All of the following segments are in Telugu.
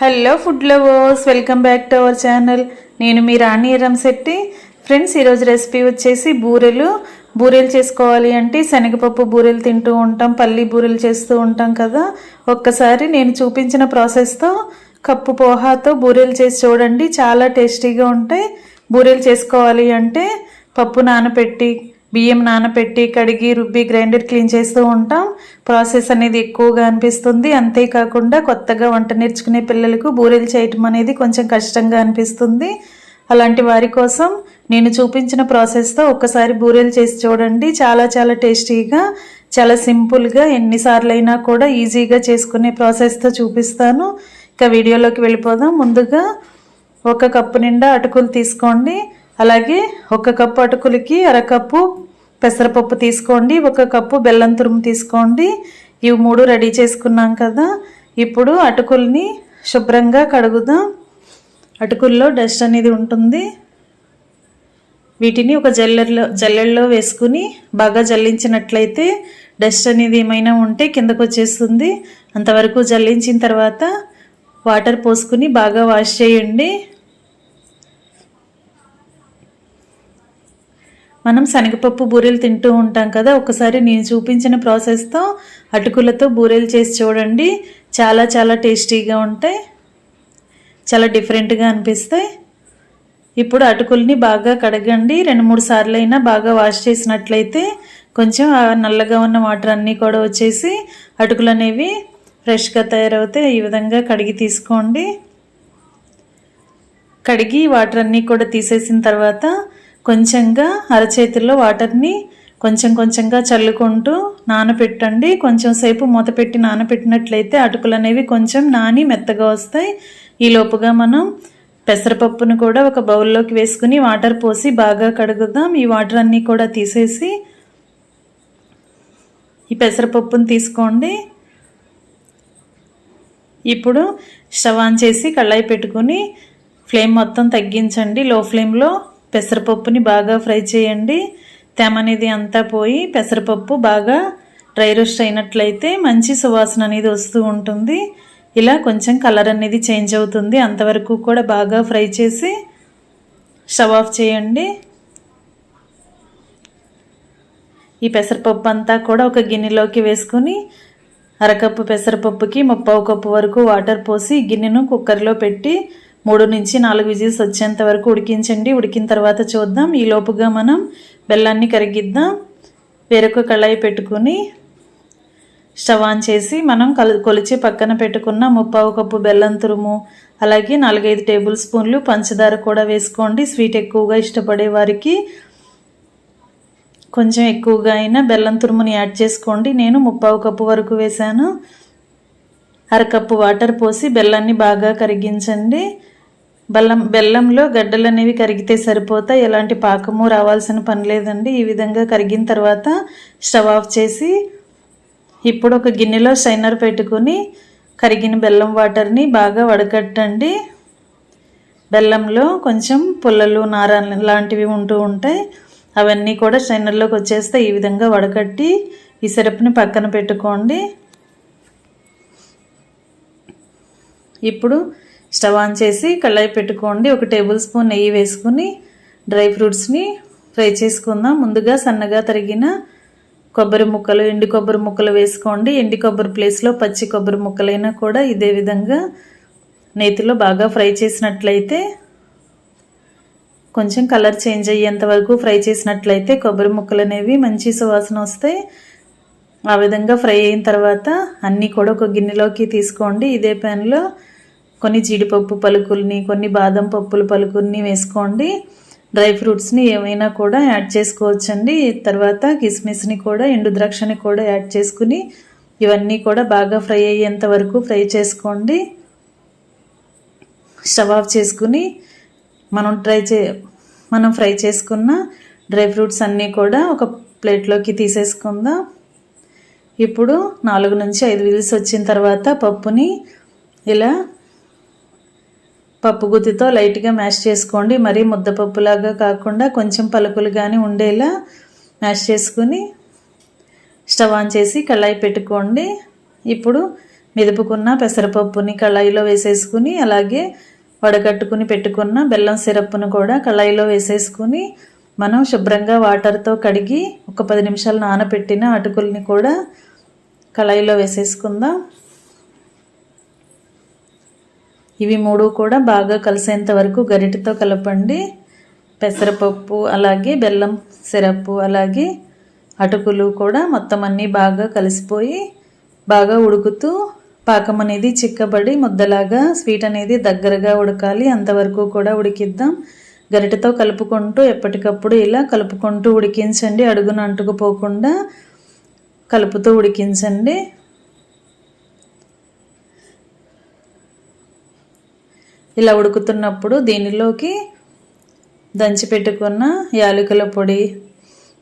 Hello food lovers welcome back to our channel నేను మీ రాణి శెట్టి ఫ్రెండ్స్ ఈరోజు రెసిపీ వచ్చేసి బూరెలు. బూరెలు చేసుకోవాలి అంటే శనగపప్పు బూరెలు తింటూ ఉంటాం పల్లి బూరెలు చేస్తూ ఉంటాం కదా. ఒక్కసారి నేను చూపించిన ప్రాసెస్తో కప్పు పోహాతో బూరెలు చేసి చూడండి. చాలా టేస్టీగా ఉంటాయి. బూరెలు చేసుకోవాలి అంటే పప్పు నానపెట్టి బియ్యం నానబెట్టి కడిగి రుబ్బి గ్రైండర్ క్లీన్ చేస్తూ ఉంటాం. ప్రాసెస్ అనేది ఎక్కువగా అనిపిస్తుంది. అంతేకాకుండా కొత్తగా వంట నేర్చుకునే పిల్లలకు బూరెలు చేయటం అనేది కొంచెం కష్టంగా అనిపిస్తుంది. అలాంటి వారి కోసం నేను చూపించిన ప్రాసెస్తో ఒక్కసారి బూరెలు చేసి చూడండి. చాలా చాలా టేస్టీగా చాలా సింపుల్గా ఎన్నిసార్లు అయినా కూడా ఈజీగా చేసుకునే ప్రాసెస్తో చూపిస్తాను. ఇక వీడియోలోకి వెళ్ళిపోదాం. ముందుగా ఒక కప్పు నిండా అటుకులు తీసుకోండి. అలాగే ఒక కప్పు అటుకులకి అరకప్పు పెసరపప్పు తీసుకోండి ఒక కప్పు బెల్లం తురుము తీసుకోండి. ఇవి మూడు రెడీ చేసుకున్నాం కదా. ఇప్పుడు అటుకుల్ని శుభ్రంగా కడుగుదాం. అటుకుల్లో డస్ట్ అనేది ఉంటుంది. వీటిని ఒక జల్లెర్లో జల్లెల్లో వేసుకుని బాగా జల్లించినట్లయితే డస్ట్ అనేది ఏమైనా ఉంటే కిందకు వచ్చేస్తుంది. అంతవరకు జల్లించిన తర్వాత వాటర్ పోసుకుని బాగా వాష్ చేయండి. మనం శనగపప్పు బూరెలు తింటూ ఉంటాం కదా ఒకసారి నేను చూపించిన ప్రాసెస్తో అటుకులతో బూరెలు చేసి చూడండి. చాలా చాలా టేస్టీగా ఉంటాయి. చాలా డిఫరెంట్గా అనిపిస్తాయి. ఇప్పుడు అటుకుల్ని బాగా కడగండి. రెండు మూడు సార్లు అయినా బాగా వాష్ చేసినట్లయితే కొంచెం నల్లగా ఉన్న వాటర్ అన్నీ కూడా వచ్చేసి అటుకులు అనేవి ఫ్రెష్గా తయారవుతాయి. ఈ విధంగా కడిగి తీసుకోండి. కడిగి వాటర్ అన్నీ కూడా తీసేసిన తర్వాత కొంచెంగా అరచేతుల్లో వాటర్ని కొంచెం కొంచెంగా చల్లుకుంటూ నానపెట్టండి. కొంచెం సేపు మూత పెట్టి నానపెట్టినట్లయితే అటుకులు అనేవి కొంచెం నాని మెత్తగా వస్తాయి. ఈ లోపుగా మనం పెసరపప్పును కూడా ఒక బౌల్లోకి వేసుకుని వాటర్ పోసి బాగా కడుగుదాం. ఈ వాటర్ అన్నీ కూడా తీసేసి ఈ పెసరపప్పును తీసుకోండి. ఇప్పుడు స్టవ్ ఆన్ చేసి కళ్ళాయి పెట్టుకుని ఫ్లేమ్ మొత్తం తగ్గించండి. లో ఫ్లేమ్లో పెసరపప్పుని బాగా ఫ్రై చేయండి. తెమ అనేది అంతా పోయి పెసరపప్పు బాగా డ్రై రోస్ట్ అయినట్లయితే మంచి సువాసన అనేది వస్తూ ఉంటుంది. ఇలా కొంచెం కలర్ అనేది చేంజ్ అవుతుంది. అంతవరకు కూడా బాగా ఫ్రై చేసి స్టవ్ ఆఫ్ చేయండి. ఈ పెసరపప్పు అంతా కూడా ఒక గిన్నెలోకి వేసుకుని అరకప్పు పెసరపప్పుకి ముప్పావు కప్పు వరకు వాటర్ పోసి గిన్నెను కుక్కర్లో పెట్టి మూడు నుంచి నాలుగు విజిల్స్ వచ్చేంత వరకు ఉడికించండి. ఉడికిన తర్వాత చూద్దాం. ఈ లోపుగా మనం బెల్లాన్ని కరిగిద్దాం. వేరొక కళాయి పెట్టుకుని స్టవ్ ఆన్ చేసి మనం కలు కొలిచి పక్కన పెట్టుకున్న ముప్పావు కప్పు బెల్లం తురుము అలాగే నాలుగైదు టేబుల్ స్పూన్లు పంచదార కూడా వేసుకోండి. స్వీట్ ఎక్కువగా ఇష్టపడే వారికి కొంచెం ఎక్కువగా అయినా బెల్లం తురుముని యాడ్ చేసుకోండి. నేను ముప్పావు కప్పు వరకు వేశాను. అరకప్పు వాటర్ పోసి బెల్లాన్ని బాగా కరిగించండి. బెల్లం బెల్లంలో గడ్డలు అనేవి కరిగితే సరిపోతాయి ఎలాంటి పాకము రావాల్సిన పని లేదండి. ఈ విధంగా కరిగిన తర్వాత స్టవ్ ఆఫ్ చేసి ఇప్పుడు ఒక గిన్నెలో షైనర్ పెట్టుకుని కరిగిన బెల్లం వాటర్ని బాగా వడకట్టండి. బెల్లంలో కొంచెం పుల్లలు నార లాంటివి ఉంటూ ఉంటాయి. అవన్నీ కూడా షైనర్లోకి వచ్చేస్తే ఈ విధంగా వడకట్టి ఈ సిరప్ని పక్కన పెట్టుకోండి. ఇప్పుడు స్టవ్ ఆన్ చేసి కళాయి పెట్టుకోండి. ఒక టేబుల్ స్పూన్ నెయ్యి వేసుకుని డ్రై ఫ్రూట్స్ని ఫ్రై చేసుకుందాం. ముందుగా సన్నగా తరిగిన కొబ్బరి ముక్కలు ఎండి కొబ్బరి ముక్కలు వేసుకోండి. ఎండి కొబ్బరి ప్లేస్లో పచ్చి కొబ్బరి ముక్కలైనా కూడా ఇదే విధంగా నేతిలో బాగా ఫ్రై చేసినట్లయితే కొంచెం కలర్ చేంజ్ అయ్యేంత వరకు ఫ్రై చేసినట్లయితే కొబ్బరి ముక్కలు అనేవి మంచి సువాసన వస్తాయి. ఆ విధంగా ఫ్రై అయిన తర్వాత అన్నీ కూడా ఒక గిన్నెలోకి తీసుకోండి. ఇదే ప్యాన్లో కొన్ని జీడిపప్పు పలుకుల్ని కొన్ని బాదం పప్పుల పలుకుల్ని వేసుకోండి. డ్రై ఫ్రూట్స్ని ఏమైనా కూడా యాడ్ చేసుకోవచ్చండి. తర్వాత కిస్మిస్ని కూడా ఎండు ద్రాక్షని కూడా యాడ్ చేసుకుని ఇవన్నీ కూడా బాగా ఫ్రై అయ్యేంత వరకు ఫ్రై చేసుకోండి. స్టవ్ ఆఫ్ చేసుకుని మనం ట్రై చే మనం ఫ్రై చేసుకున్న డ్రై ఫ్రూట్స్ అన్నీ కూడా ఒక ప్లేట్లోకి తీసేసుకుందాం. ఇప్పుడు నాలుగు నుంచి ఐదు విజిల్స్ వచ్చిన తర్వాత పప్పుని ఇలా పప్పు గుత్తితో లైట్గా మ్యాష్ చేసుకోండి. మరీ ముద్దపప్పులాగా కాకుండా కొంచెం పలుకులు కానీ ఉండేలా మ్యాష్ చేసుకుని స్టవ్ ఆన్ చేసి కళాయి పెట్టుకోండి. ఇప్పుడు మెదుపుకున్న పెసరపప్పుని కళాయిలో వేసేసుకుని అలాగే వడగట్టుకుని పెట్టుకున్న బెల్లం సిరప్ను కూడా కళాయిలో వేసేసుకుని మనం శుభ్రంగా వాటర్తో కడిగి ఒక పది నిమిషాలు నానబెట్టిన అటుకుల్ని కూడా కళాయిలో వేసేసుకుందాం. ఇవి మూడు కూడా బాగా కలిసేంత వరకు గరిటతో కలపండి. పెసరపప్పు అలాగే బెల్లం సిరప్ అలాగే అటుకులు కూడా మొత్తం అన్నీ బాగా కలిసిపోయి బాగా ఉడుకుతూ పాకం అనేది చిక్కబడి ముద్దలాగా స్వీట్ అనేది దగ్గరగా ఉడకాలి. అంతవరకు కూడా ఉడికిద్దాం. గరిటతో కలుపుకుంటూ ఎప్పటికప్పుడు ఇలా కలుపుకుంటూ ఉడికించండి. అడుగున అంటుకుపోకుండా కలుపుతూ ఉడికించండి. ఇలా ఉడుకుతున్నప్పుడు దీనిలోకి దంచి పెట్టుకున్న యాలకుల పొడి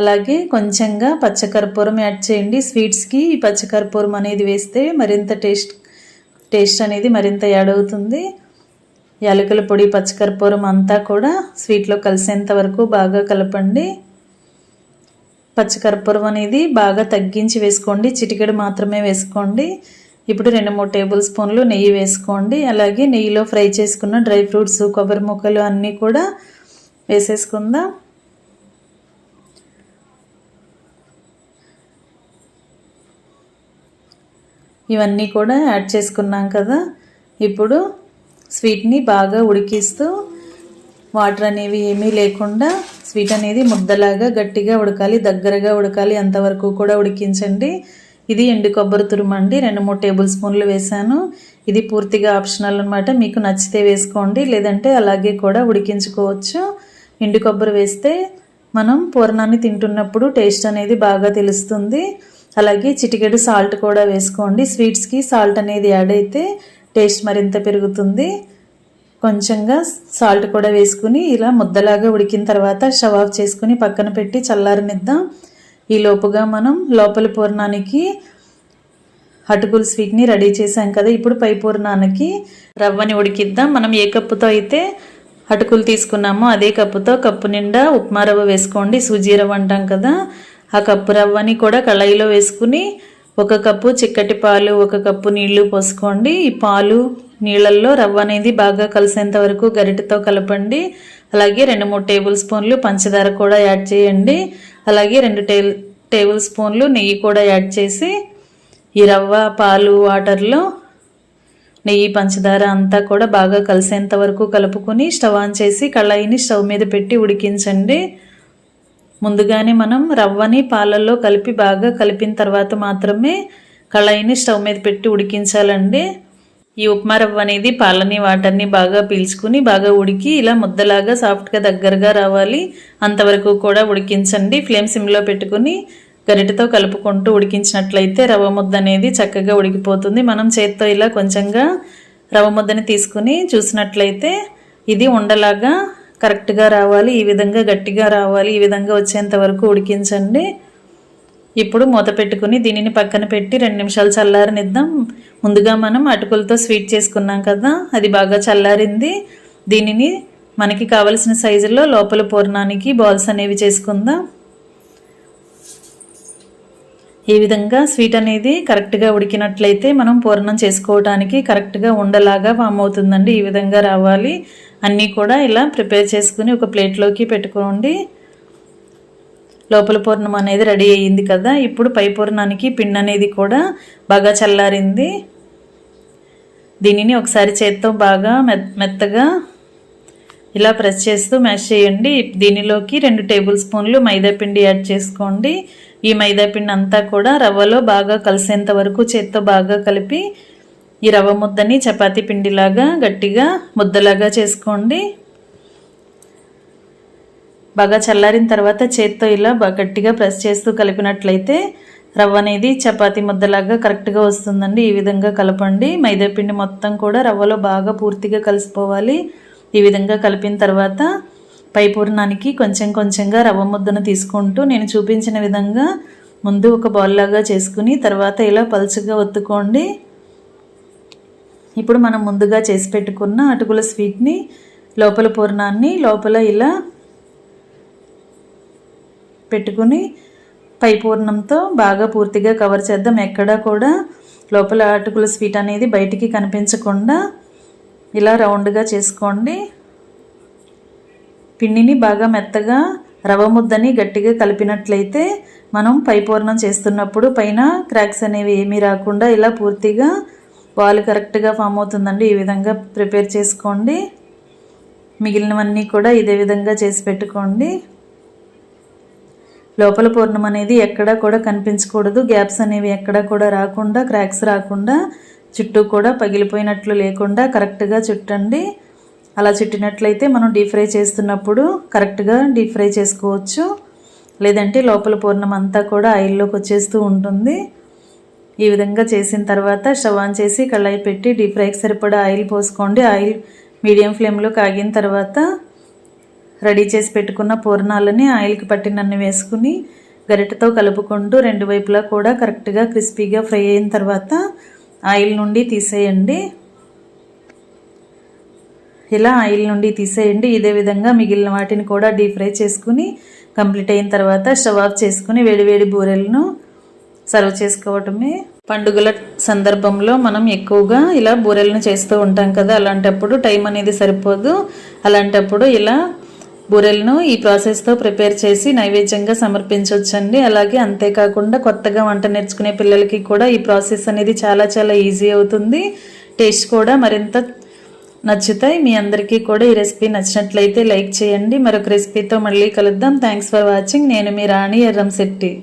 అలాగే కొంచెంగా పచ్చకర్పూరం యాడ్ చేయండి. స్వీట్స్కి ఈ పచ్చకర్పూరం అనేది వేస్తే మరింత టేస్ట్ టేస్ట్ అనేది మరింత యాడ్ అవుతుంది. యాలకుల పొడి పచ్చకర్పూరం అంతా కూడా స్వీట్లో కలిసేంత వరకు బాగా కలపండి. పచ్చకర్పూరం అనేది బాగా తగ్గించి వేసుకోండి. చిటికెడు మాత్రమే వేసుకోండి. ఇప్పుడు రెండు మూడు టేబుల్ స్పూన్లు నెయ్యి వేసుకోండి. అలాగే నెయ్యిలో ఫ్రై చేసుకున్న డ్రై ఫ్రూట్స్ కొబ్బరి ముక్కలు అన్నీ కూడా వేసేసుకుందాం. ఇవన్నీ కూడా యాడ్ చేసుకున్నాం కదా. ఇప్పుడు స్వీట్ని బాగా ఉడికిస్తూ వాటర్ అనేవి ఏమీ లేకుండా స్వీట్ అనేది ముద్దలాగా గట్టిగా ఉడకాలి దగ్గరగా ఉడకాలి అంతవరకు కూడా ఉడికించండి. ఇది ఎండు కొబ్బరి తురుమండి రెండు మూడు టేబుల్ స్పూన్లు వేసాను ఇది పూర్తిగా ఆప్షనల్ అనమాట మీకు నచ్చితే వేసుకోండి. లేదంటే అలాగే కూడా ఉడికించుకోవచ్చు. ఎండు కొబ్బరి వేస్తే మనం పూర్ణాన్ని తింటున్నప్పుడు టేస్ట్ అనేది బాగా తెలుస్తుంది. అలాగే చిటికెడు సాల్ట్ కూడా వేసుకోండి. స్వీట్స్కి సాల్ట్ అనేది యాడ్ అయితే టేస్ట్ మరింత పెరుగుతుంది. కొంచెంగా సాల్ట్ కూడా వేసుకుని ఇలా ముద్దలాగా ఉడికిన తర్వాత షవాఫ్ చేసుకుని పక్కన పెట్టి చల్లారనిద్దాం. ఈ లోపుగా మనం లోపల పూర్ణానికి అటుకుల స్వీట్ని రెడీ చేసాం కదా ఇప్పుడు పై పూర్ణానికి రవ్వని ఉడికిద్దాం. మనం ఏ కప్పుతో అయితే అటుకులు తీసుకున్నామో అదే కప్పుతో కప్పు నిండా ఉప్మా రవ్వ వేసుకోండి. సూజీ రవ్వ అంటాం కదా ఆ కప్పు రవ్వని కూడా కళాయిలో వేసుకుని ఒక కప్పు చిక్కటి పాలు ఒక కప్పు నీళ్ళు పోసుకోండి. ఈ పాలు నీళ్ళల్లో రవ్వ అనేది బాగా కలిసేంత వరకు గరిటతో కలపండి. అలాగే రెండు మూడు టేబుల్ స్పూన్లు పంచదార కూడా యాడ్ చేయండి. అలాగే రెండు టే టేబుల్ స్పూన్లు నెయ్యి కూడా యాడ్ చేసి ఈ రవ్వ పాలు వాటర్లో నెయ్యి పంచదార అంతా కూడా బాగా కలిసేంత వరకు కలుపుకొని స్టవ్ ఆన్ చేసి కళాయిని స్టవ్ మీద పెట్టి ఉడికించండి. ముందుగానే మనం రవ్వని పాలల్లో కలిపి బాగా కలిపిన తర్వాత మాత్రమే కళాయిని స్టవ్ మీద పెట్టి ఉడికించాలండి. ఈ ఉప్మా రవ్వ అనేది పాలని వాటర్ని బాగా పీల్చుకుని బాగా ఉడికి ఇలా ముద్దలాగా సాఫ్ట్గా దగ్గరగా రావాలి. అంతవరకు కూడా ఉడికించండి. ఫ్లేమ్ సిమ్లో పెట్టుకుని గరిటతో కలుపుకుంటూ ఉడికించినట్లయితే రవ్వ ముద్ద అనేది చక్కగా ఉడికిపోతుంది. మనం చేత్తో ఇలా కొంచెంగా రవ్వ ముద్దని తీసుకుని చూసినట్లయితే ఇది ఉండలాగా కరెక్ట్గా రావాలి. ఈ విధంగా గట్టిగా రావాలి. ఈ విధంగా వచ్చేంత వరకు ఉడికించండి. ఇప్పుడు మూత పెట్టుకుని దీనిని పక్కన పెట్టి రెండు నిమిషాలు చల్లారనిద్దాం. ముందుగా మనం అటుకులతో స్వీట్ చేసుకున్నాం కదా అది బాగా చల్లారింది. దీనిని మనకి కావలసిన సైజులో లోపల పూర్ణానికి బాల్స్ అనేవి చేసుకుందాం. ఈ విధంగా స్వీట్ అనేది కరెక్ట్గా ఉడికినట్లయితే మనం పూర్ణం చేసుకోవడానికి కరెక్ట్గా ఉండలాగా ఫామ్ అవుతుందండి. ఈ విధంగా రావాలి. అన్నీ కూడా ఇలా ప్రిపేర్ చేసుకుని ఒక ప్లేట్లోకి పెట్టుకోండి. లోపల పూర్ణం అనేది రెడీ అయ్యింది కదా. ఇప్పుడు పై పూర్ణానికి పిండి అనేది కూడా బాగా చల్లారింది. దీనిని ఒకసారి చేత్తో బాగా మెత్తగా ఇలా ప్రెస్ చేస్తూ మ్యాష్ చేయండి. దీనిలోకి రెండు టేబుల్ స్పూన్లు మైదా పిండి యాడ్ చేసుకోండి. ఈ మైదా పిండి అంతా కూడా రవ్వలో బాగా కలిసేంత వరకు చేత్తో బాగా కలిపి ఈ రవ్వ ముద్దని చపాతీ పిండిలాగా గట్టిగా ముద్దలాగా చేసుకోండి. బాగా చల్లారిన తర్వాత చేత్తో ఇలా గట్టిగా ప్రెస్ చేస్తూ కలిపినట్లయితే రవ్వ అనేది చపాతీ ముద్దలాగా కరెక్ట్గా వస్తుందండి. ఈ విధంగా కలపండి. మైదాపిండి మొత్తం కూడా రవ్వలో బాగా పూర్తిగా కలిసిపోవాలి. ఈ విధంగా కలిపిన తర్వాత పై పూర్ణానికి కొంచెం కొంచెంగా రవ్వ ముద్దను తీసుకుంటూ నేను చూపించిన విధంగా ముందు ఒక బౌల్ లాగా చేసుకుని తర్వాత ఇలా పలుచగా ఒత్తుకోండి. ఇప్పుడు మనం ముందుగా చేసి పెట్టుకున్న అటుకుల స్వీట్ని లోపల పూర్ణాన్ని లోపల ఇలా పెట్టుకుని పైపూర్ణంతో బాగా పూర్తిగా కవర్ చేద్దాం. ఎక్కడా కూడా లోపల అటుకుల స్వీట్ అనేది బయటికి కనిపించకుండా ఇలా రౌండ్గా చేసుకోండి. పిండిని బాగా మెత్తగా రవ ముద్దని గట్టిగా కలిపినట్లయితే మనం పైపూర్ణం చేస్తున్నప్పుడు పైన క్రాక్స్ అనేవి ఏమీ రాకుండా ఇలా పూర్తిగా పాలు కరెక్ట్గా ఫామ్ అవుతుందండి. ఈ విధంగా ప్రిపేర్ చేసుకోండి. మిగిలినవన్నీ కూడా ఇదే విధంగా చేసి పెట్టుకోండి. లోపల పూర్ణం అనేది ఎక్కడా కూడా కనిపించకూడదు. గ్యాప్స్ అనేవి ఎక్కడా కూడా రాకుండా క్రాక్స్ రాకుండా చుట్టూ కూడా పగిలిపోయినట్లు లేకుండా కరెక్ట్గా చుట్టండి. అలా చుట్టినట్లయితే మనం డీప్ ఫ్రై చేస్తున్నప్పుడు కరెక్ట్గా డీప్ ఫ్రై చేసుకోవచ్చు. లేదంటే లోపల పూర్ణం అంతా కూడా ఆయిల్లోకి వచ్చేస్తూ ఉంటుంది. ఈ విధంగా చేసిన తర్వాత స్టవ్ ఆన్ చేసి కళాయి పెట్టి డీప్ ఫ్రైకి సరిపడా ఆయిల్ పోసుకోండి. ఆయిల్ మీడియం ఫ్లేమ్లో కాగిన తర్వాత రెడీ చేసి పెట్టుకున్న పూర్ణాలని ఆయిల్కి పట్టినన్ని వేసుకుని గరిటతో కలుపుకుంటూ రెండు వైపులా కూడా కరెక్ట్గా క్రిస్పీగా ఫ్రై అయిన తర్వాత ఆయిల్ నుండి తీసేయండి. ఇలా ఆయిల్ నుండి తీసేయండి. ఇదే విధంగా మిగిలిన వాటిని కూడా డీప్ ఫ్రై చేసుకుని కంప్లీట్ అయిన తర్వాత స్టవ్ ఆఫ్ చేసుకుని వేడివేడి బూరెలను సర్వ్ చేసుకోవటమే. పండుగల సందర్భంలో మనం ఎక్కువగా ఇలా బూరెలను చేస్తూ ఉంటాం కదా అలాంటప్పుడు టైం అనేది సరిపోదు. అలాంటప్పుడు ఇలా బూరెలను ఈ ప్రాసెస్తో ప్రిపేర్ చేసి నైవేద్యంగా సమర్పించవచ్చండి అలాగే అంతేకాకుండా కొత్తగా వంట నేర్చుకునే పిల్లలకి కూడా ఈ ప్రాసెస్ అనేది చాలా చాలా ఈజీ అవుతుంది. టేస్ట్ కూడా మరింత నచ్చుతాయి. మీ అందరికీ కూడా ఈ రెసిపీ నచ్చినట్లయితే లైక్ చేయండి. మరొక రెసిపీతో మళ్ళీ కలుద్దాం. Thanks for watching. నేను మీ రాణి ఎర్రంశెట్టి